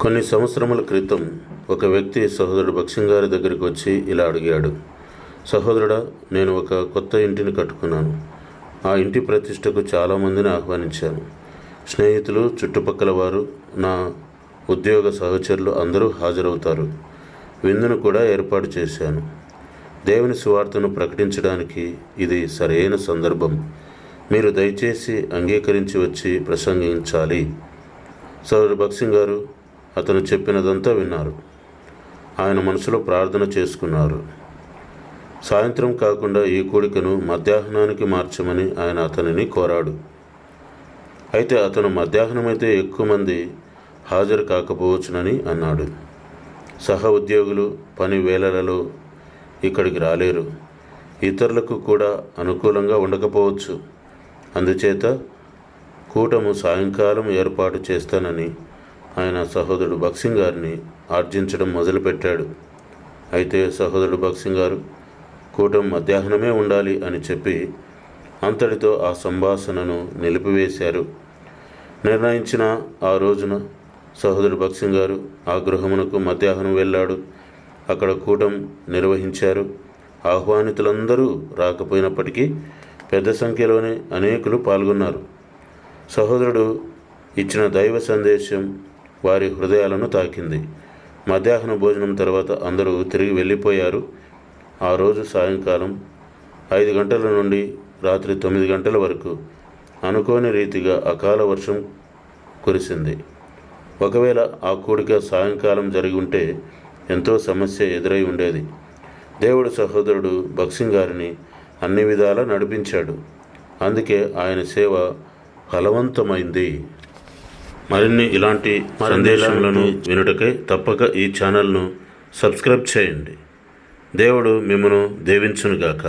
కొన్ని సంవత్సరముల క్రితం ఒక వ్యక్తి సహోదరుడు భక్సింగ్ గారి దగ్గరికి వచ్చి ఇలా అడిగాడు సహోదరుడా నేను ఒక కొత్త ఇంటిని కట్టుకున్నాను. ఆ ఇంటి ప్రతిష్టకు చాలామందిని ఆహ్వానించాను. స్నేహితులు చుట్టుపక్కల వారు నా ఉద్యోగ సహచరులు అందరూ హాజరవుతారు. విందును కూడా ఏర్పాటు చేశాను. దేవుని సువార్తను ప్రకటించడానికి ఇది సరైన సందర్భం. మీరు దయచేసి అంగీకరించి వచ్చి ప్రసంగించాలి. సౌరు భక్సింగ్ గారు అతను చెప్పినదంతా విన్నారు. ఆయన మనసులో ప్రార్థన చేసుకున్నారు. సాయంత్రం కాకుండా ఈ కూడికను మధ్యాహ్నానికి మార్చమని ఆయన అతనిని కోరాడు. అయితే అతను మధ్యాహ్నమైతే ఎక్కువ మంది హాజరు కాకపోవచ్చునని అన్నాడు. సహ ఉద్యోగులు పని వేళలలో ఇక్కడికి రాలేరు. ఇతరులకు కూడా అనుకూలంగా ఉండకపోవచ్చు. అందుచేత కూటము సాయంకాలం ఏర్పాటు చేస్తానని ఆయన సహోదరుడు బక్సింగ్ గారిని ఆర్జించడం మొదలుపెట్టాడు. అయితే సహోదరుడు బక్సింగ్ గారు కూటం మధ్యాహ్నమే ఉండాలి అని చెప్పి అంతటితో ఆ సంభాషణను నిలిపివేశారు. నిర్ణయించిన ఆ రోజున సహోదరుడు బక్సింగ్ గారు ఆ గృహమునకు మధ్యాహ్నం వెళ్ళాడు. అక్కడ కూటం నిర్వహించారు. ఆహ్వానితులందరూ రాకపోయినప్పటికీ పెద్ద సంఖ్యలోనే అనేకులు పాల్గొన్నారు. సహోదరుడు ఇచ్చిన దైవ సందేశం వారి హృదయాలను తాకింది. మధ్యాహ్న భోజనం తర్వాత అందరూ తిరిగి వెళ్ళిపోయారు. ఆ రోజు సాయంకాలం ఐదు గంటల నుండి రాత్రి తొమ్మిది గంటల వరకు అనుకోని రీతిగా అకాల వర్షం కురిసింది. ఒకవేళ ఆ కూడిక సాయంకాలం జరిగి ఉంటే ఎంతో సమస్య ఎదురై ఉండేది. దేవుడు సహోదరుడు భక్సింగ్ గారిని అన్ని విధాలా నడిపించాడు. అందుకే ఆయన సేవ ఫలవంతమైంది. మరిన్ని ఇలాంటి సందేశములను వినుటకై తప్పక ఈ ఛానల్ను సబ్స్క్రైబ్ చేయండి. దేవుడు మిమ్మను దీవించునుగాక.